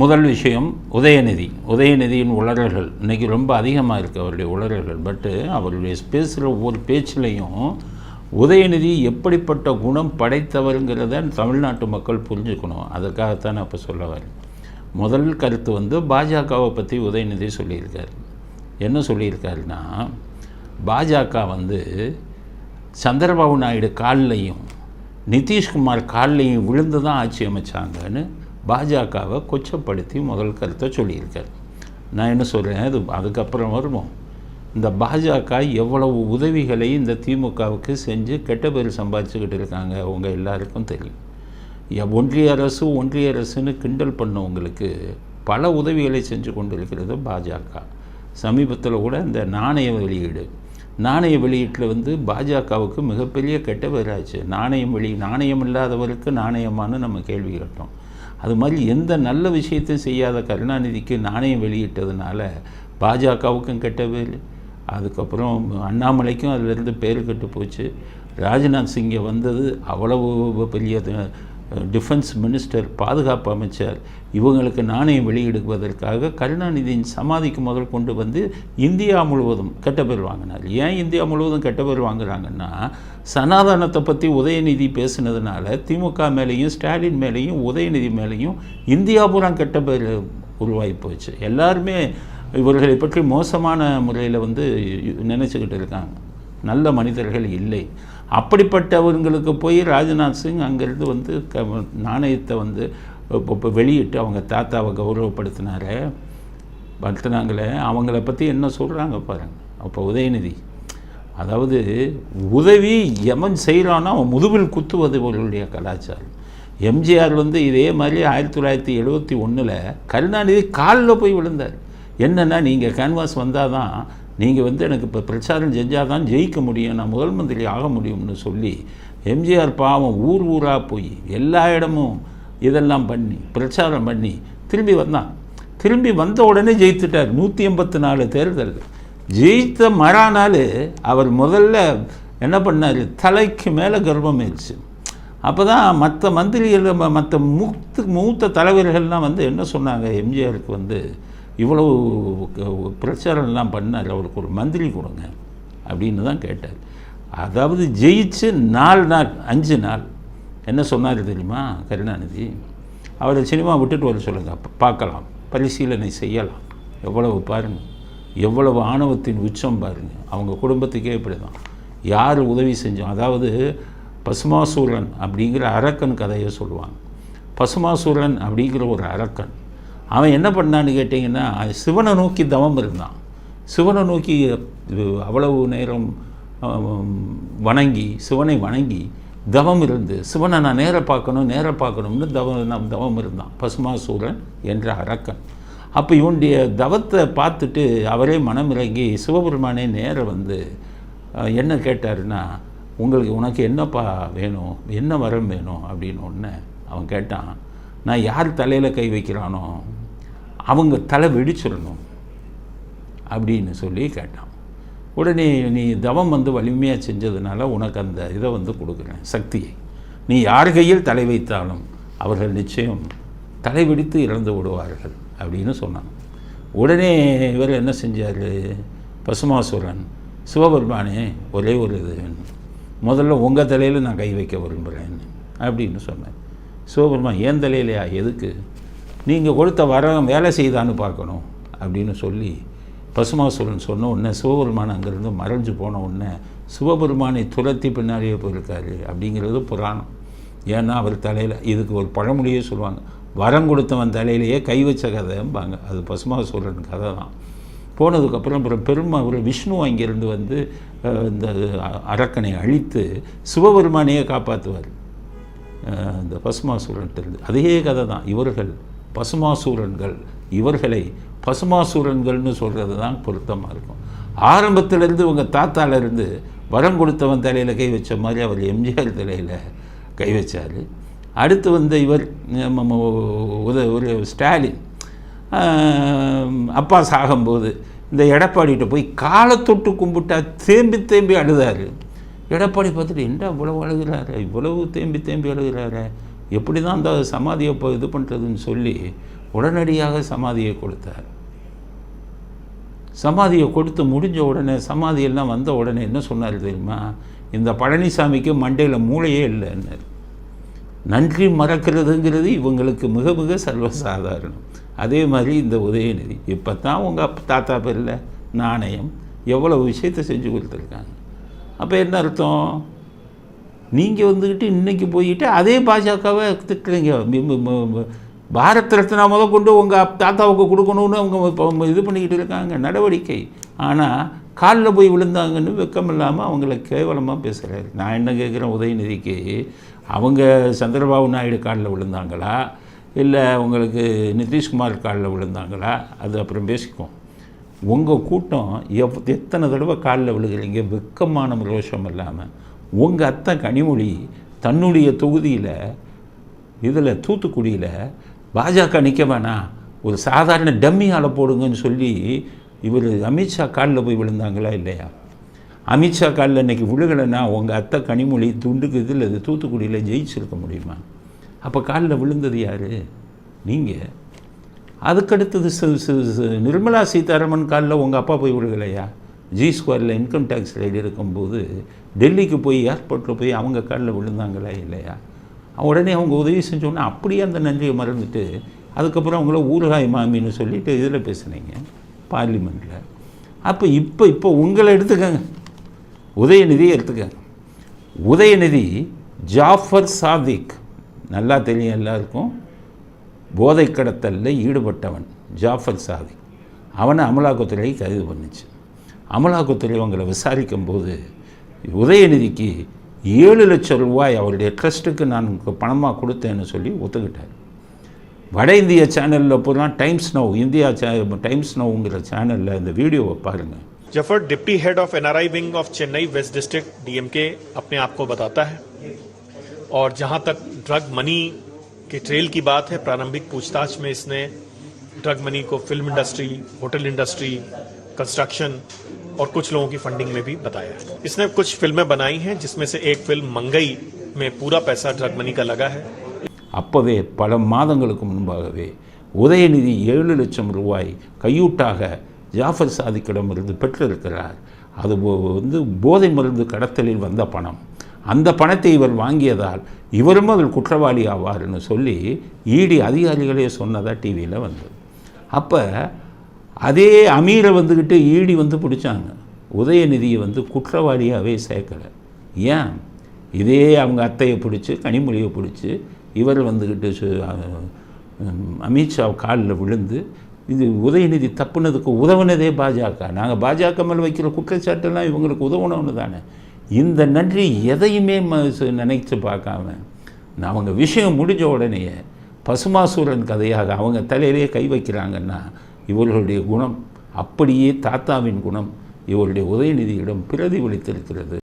முதல் விஷயம் உதயநிதி. உதயநிதியின் உளறல்கள். இன்றைக்கி ரொம்ப அதிகமாக இருக்குது அவருடைய உளறல்கள். பட்டு அவருடைய பேசுகிற ஒவ்வொரு பேச்சிலையும் உதயநிதி எப்படிப்பட்ட குணம் படைத்தவருங்கிறத தமிழ்நாட்டு மக்கள் புரிஞ்சுக்கணும். அதுக்காகத்தான் அப்போ இப்போ சொல்ல வரேன். முதல் கருத்து வந்து பாஜகவை பற்றி உதயநிதி சொல்லியிருக்காரு. என்ன சொல்லியிருக்காருன்னா பாஜக வந்து சந்திரபாபு நாயுடு கால்லையும் நிதிஷ்குமார் கால்லையும் விழுந்து தான் ஆட்சி அமைச்சாங்கன்னு பாஜகவை கொச்சப்படுத்தி முதல் கருத்தை சொல்லியிருக்காரு. நான் என்ன சொல்கிறேன் அது அதுக்கப்புறம் வருவோம். இந்த பாஜக எவ்வளவு உதவிகளை இந்த திமுகவுக்கு செஞ்சு கெட்ட பேர் சம்பாதிச்சுக்கிட்டு இருக்காங்க அவங்க எல்லாருக்கும் தெரியும். ஒன்றிய அரசு ஒன்றிய அரசுன்னு கிண்டல் பண்ணவங்களுக்கு பல உதவிகளை செஞ்சு கொண்டிருக்கிறது பாஜக. சமீபத்தில் கூட இந்த நாணய வெளியீடு. நாணய வெளியீட்டில் வந்து பாஜகவுக்கு மிகப்பெரிய கெட்ட பேராச்சு. நாணயம் வெளி நாணயம் இல்லாதவருக்கு நாணயமானு நம்ம கேள்வி கேட்டோம். அது மாதிரி எந்த நல்ல விஷயத்தையும் செய்யாத கருணாநிதிக்கு நாணயம் வெளியிட்டதுனால பாஜகவுக்கும் கெட்ட பேர் அதுக்கப்புறம் அண்ணாமலைக்கும் அதிலிருந்து பேர் கெட்டு போச்சு. ராஜ்நாத் சிங்கை வந்தது அவ்வளவு பெரிய டிஃபென்ஸ் மினிஸ்டர் பாதுகாப்பு அமைச்சர் இவங்களுக்கு நாணயம் வெளியிடுவதற்காக கருணாநிதியின் சமாதிக்கு முதல் கொண்டு வந்து இந்தியா முழுவதும் கெட்ட பேர் வாங்கினார். ஏன் இந்தியா முழுவதும் கெட்ட பேர் வாங்குறாங்கன்னா சனாதனத்தை பற்றி உதயநிதி பேசுனதுனால திமுக மேலேயும் ஸ்டாலின் மேலேயும் உதயநிதி மேலேயும் இந்தியா பூரா கெட்ட பேர் உருவாகி போச்சு. எல்லாருமே இவர்களை பற்றி மோசமான முறையில் வந்து நினச்சிக்கிட்டு இருக்காங்க. நல்ல மனிதர்கள் இல்லை. அப்படிப்பட்டவங்களுக்கு போய் ராஜ்நாத் சிங் அங்கேருந்து வந்து க நாணயத்தை வந்து இப்போ இப்போ வெளியிட்டு அவங்க தாத்தாவை கௌரவப்படுத்தினார். படுத்தினாங்களே அவங்கள பற்றி என்ன சொல்கிறாங்க பாருங்க. அப்போ உதயநிதி அதாவது உதவி எவன் செய்கிறானோ அவன் முதுவில் குத்துவது இவர்களுடைய கலாச்சாரம். எம்ஜிஆர் வந்து இதே மாதிரி ஆயிரத்தி தொள்ளாயிரத்தி எழுபத்தி ஒன்றில் கருணாநிதி காலில் போய் விழுந்தார். என்னென்னா நீங்கள் கேன்வாஸ் வந்தால் தான் நீங்கள் வந்து எனக்கு இப்போ பிரச்சாரம் செஞ்சால் தான் ஜெயிக்க முடியும் நான் முதல் மந்திரி ஆக முடியும்னு சொல்லி எம்ஜிஆர் பாவம் ஊர் ஊராக போய் எல்லா இடமும் இதெல்லாம் பண்ணி பிரச்சாரம் பண்ணி திரும்பி வந்தான். திரும்பி வந்த உடனே ஜெயித்துட்டார். நூற்றி எண்பத்தி நாலு தேர்தல் ஜெயித்த மறாநாள் அவர் முதல்ல என்ன பண்ணார்? தலைக்கு மேலே கர்ப்பம் ஆயிடுச்சு அப்போ தான் மற்ற மந்திரிகள் மற்ற மூத்து மூத்த தலைவர்கள்லாம் வந்து என்ன சொன்னாங்க? எம்ஜிஆருக்கு வந்து இவ்வளவு பிரச்சாரம்லாம் பண்ணார் அவருக்கு ஒரு மந்திரி கொடுங்க அப்படின்னு தான் கேட்டார். அதாவது ஜெயிச்சு நாலு நாள் அஞ்சு நாள் என்ன சொன்னார் தெரியுமா கருணாநிதி? அவரை சினிமா விட்டுட்டு வர சொல்லுங்கள் பார்க்கலாம் பரிசீலனை செய்யலாம். எவ்வளவு பாருங்கள் எவ்வளவு ஆணவத்தின் உச்சம் பாருங்கள் அவங்க குடும்பத்துக்கே இப்படி தான் யார் உதவி செஞ்சோம்? அதாவது பசுமாசூரன் அப்படிங்கிற அரக்கன் கதையை சொல்லுவாங்க. பசுமாசூரன் அப்படிங்கிற ஒரு அரக்கன் அவன் என்ன பண்ணான்னு கேட்டிங்கன்னா சிவனை நோக்கி தவம் இருந்தான். சிவனை நோக்கி அவ்வளவு நேரம் வணங்கி சிவனை வணங்கி தவம் இருந்து சிவனை நான் நேர பார்க்கணும் நேர பார்க்கணும்னு தவம் நம் தவம் இருந்தான். பசுமாசூரன் என்ற அரக்கன். அப்போ இவனுடைய தவத்தை பார்த்துட்டு அவரே மனமிறங்கி சிவபெருமானே நேர வந்து என்ன கேட்டாருன்னா உங்களுக்கு உனக்கு என்னப்பா வேணும்? என்ன வரம் வேணும்? அப்படின்னு ஒன்று அவன் கேட்டான். நான் யார் தலையில் கை வைக்கிறானோ அவங்க தலை வெடிச்சிடணும் அப்படின்னு சொல்லி கேட்டான். உடனே நீ தவம் வந்து வலிமையாக செஞ்சதுனால உனக்கு அந்த இதை வந்து கொடுக்குறேன் சக்தியை. நீ யார் கையில் தலை வைத்தாலும் அவர்கள் நிச்சயம் தலை வெடித்து இறந்து விடுவார்கள் அப்படின்னு சொன்னான். உடனே இவர் என்ன செஞ்சார்? பசுமாசுரன் சிவபெருமானே ஒரே ஒரு இது முதல்ல உங்கள் தலையில் நான் கை வைக்க விரும்புகிறேன் அப்படின்னு சொன்னேன் சிவபெருமான் ஏன் தலையிலையா எதுக்கு? நீங்கள் கொடுத்த வரம் வேலை செய்தான்னு பார்க்கணும் அப்படின்னு சொல்லி பசுமாசுரன் சொன்ன உடனே சிவபெருமான் அங்கேருந்து மறைஞ்சு போன உடனே சிவபெருமானை துரத்தி பின்னாடியே போயிருக்காரு அப்படிங்கிறது புராணம். ஏன்னா அவர் தலையில் இதுக்கு ஒரு பழமொழியே சொல்லுவாங்க. வரம் கொடுத்தவன் தலையிலேயே கை வச்ச கதைம்பாங்க. அது பசுமாசுரன் கதை தான். போனதுக்கப்புறம் அப்புறம் பெருமா ஒரு விஷ்ணு அங்கேருந்து வந்து இந்த அரக்கனை அழித்து சிவபெருமானையே காப்பாற்றுவார் இந்த பசுமாசூரன்ட்டு அதே கதை தான் இவர்கள் பசுமாசூரன்கள் இவர்களை பசுமாசூரன்கள்னு சொல்கிறது தான் பொருத்தமாக இருக்கும். ஆரம்பத்திலேருந்து உங்கள் தாத்தாலேருந்து வரம் கொடுத்தவன் தலையில் கை வச்ச மாதிரி அவர் எம்ஜிஆர் தலையில் கை வச்சார். அடுத்து வந்த இவர் உத ஒரு ஸ்டாலின். அப்பா சாகும்போது இந்த எடப்பாடிகிட்ட போய் காலை தொட்டு கும்பிட்டா தேம்பி தேம்பி அழுதாரு. எடப்பாடி பார்த்துட்டு என்ன இவ்வளவு அழுகிறாரு? இவ்வளவு தேம்பி தேம்பி அழுகிறாரு? எப்படி தான் அந்த சமாதியை இப்போ இது பண்ணுறதுன்னு சொல்லி உடனடியாக சமாதியை கொடுத்தார். சமாதியை கொடுத்து முடிஞ்ச உடனே சமாதியெல்லாம் வந்த உடனே என்ன சொன்னார் தெரியுமா? இந்த பழனிசாமிக்கு மண்டையில் மூளையே இல்லைன்னார். நன்றி மறக்கிறதுங்கிறது இவங்களுக்கு மிக மிக சர்வசாதாரணம். அதே மாதிரி இந்த உதயநிதி. இப்போ தான் உங்கள் தாத்தா பேரில் நாணயம் எவ்வளோ விஷயத்தை செஞ்சு கொடுத்துருக்காங்க. அப்போ என்ன அர்த்தம்? நீங்கள் வந்துக்கிட்டு இன்றைக்கி போயிட்டு அதே பாஜகவை திட்டுறீங்க. மி- பாரத் ரத்னா முத கொண்டு உங்கள் தாத்தாவுக்கு கொடுக்கணும்னு அவங்க இப்போ இது பண்ணிக்கிட்டு இருக்காங்க நடவடிக்கை. ஆனால் காலில் போய் விழுந்தாங்கன்னு வெக்கம் இல்லாமல் அவங்கள கேவலமாக பேசுகிறாரு நான் என்ன கேட்குறேன் உதயநிதிக்கு. அவங்க சந்திரபாபு நாயுடு காலில் விழுந்தாங்களா? இல்லை உங்களுக்கு நிதிஷ்குமார் காலில் விழுந்தாங்களா? அது அப்புறம் பேசிக்குவோம். உங்கள் கூட்டம் எவ் எத்தனை தடவை காலில் விழுகிறீங்க? வெக்கமான ரோஷம் இல்லாமல் உங்கள் அத்தை கனிமொழி தன்னுடைய தொகுதியில் இதில் தூத்துக்குடியில் பாஜக நிற்க வேணாம் ஒரு சாதாரண டம்மி ஆளை போடுங்கன்னு சொல்லி இவர் அமித்ஷா காலில் போய் விழுந்தாங்களா இல்லையா? அமித்ஷா காலில் இன்னைக்கு விழுகலைன்னா உங்கள் அத்தை கனிமொழி துண்டுக்கு இதில் இது தூத்துக்குடியில் ஜெயிச்சிருக்க முடியுமா? அப்போ காலில் விழுந்தது யார்? நீங்கள் அதுக்கடுத்தது நிர்மலா சீதாராமன் காலில் உங்கள் அப்பா போய் விழுகலையா ஜி ஸ்கொயரில் இன்கம் டேக்ஸ் ரைடு இருக்கும்போது டெல்லிக்கு போய் ஏர்போர்ட்டில் போய் அவங்க காலில் விழுந்தாங்களா இல்லையா? உடனே அவங்க உதவி செஞ்சோன்னே அப்படியே அந்த நன்றியை மறந்துட்டு அதுக்கப்புறம் அவங்கள ஊறுகாய் மாமின்னு சொல்லிட்டு இதில் பேசுனீங்க பார்லிமெண்ட்டில் அப்போ இப்போ இப்போ உங்களை எடுத்துக்கங்க. உதயநிதியை எடுத்துக்கங்க. உதயநிதி ஜாஃபர் சாதிக். நல்லா தெரியும் எல்லாருக்கும். போதை கடத்தலில் ஈடுபட்டவன் ஜாஃபர் சாதிக் அவனை அமலாக்கத்துறை கைது பண்ணுச்சு அமலாக்கத்துறை அவங்களை விசாரிக்கும் போது உதயநிதிக்கு ஏழு லட்சம் ரூபாய் அவருடைய ட்ரஸ்ட்டுக்கு நான் பணமாக கொடுத்தேன்னு சொல்லி ஒத்துக்கிட்டார் வட இந்திய சேனலில் பூரா டைம்ஸ் நவ் இந்தியா சே டைம்ஸ் நவ்ங்கிற சேனலில் இந்த வீடியோவை பாருங்கள் Zafar deputy head of NRI wing of Chennai west district DMK अपने आप को बताता है और जहां तक ड्रग मनी के ट्रेल की बात है प्रारंभिक पूछताछ में इसने ड्रग मनी को film industry hotel industry construction और कुछ लोगों की फंडिंग में भी बताया है इसने कुछ फिल्में बनाई हैं जिसमें से एक फिल्म मंगई में पूरा पैसा ड्रग मनी का लगा है அப்போவே பல மாதங்களுக்கு முன்பாகவே உதயநிதி ஏழு லட்சம் ரூபாய் கையூட்டாக ஜாஃபர் சாதிக்கிடமிருந்து பெற்றிருக்கிறார் அது போ- வந்து போதை மருந்து கடத்தலில் வந்த பணம் அந்த பணத்தை இவர் வாங்கியதால் இவரும் அதில் குற்றவாளி ஆவார்னு சொல்லி இடி அதிகாரிகளே சொன்னதாக டிவியில் வந்தது. அப்போ அதே அமீரை வந்துக்கிட்டு ஈடி வந்து பிடிச்சாங்க. உதயநிதியை வந்து குற்றவாளியாகவே சேர்க்கலை. ஏன்? இதே அவங்க அத்தையை பிடிச்சி கனிமொழியை பிடிச்சி இவர் வந்துக்கிட்டு சு- அமித்ஷா காலில் விழுந்து இது உதயநிதி தப்புனதுக்கு உதவுனதே பாஜக. நாங்கள் பாஜக மேலே வைக்கிற குற்றச்சாட்டெல்லாம் இவங்களுக்கு உதவணும்னு தானே இந்த நன்றி எதையுமே நினைச்சு பார்க்காம அவங்க விஷயம் முடிஞ்ச உடனேயே பசுமாசூரன் கதையாக அவங்க தலையிலே கை வைக்கிறாங்கன்னா இவர்களுடைய குணம் அப்படியே தாத்தாவின் குணம் இவருடைய உதயநிதியிடம் பிரதிபலித்திருக்கிறது.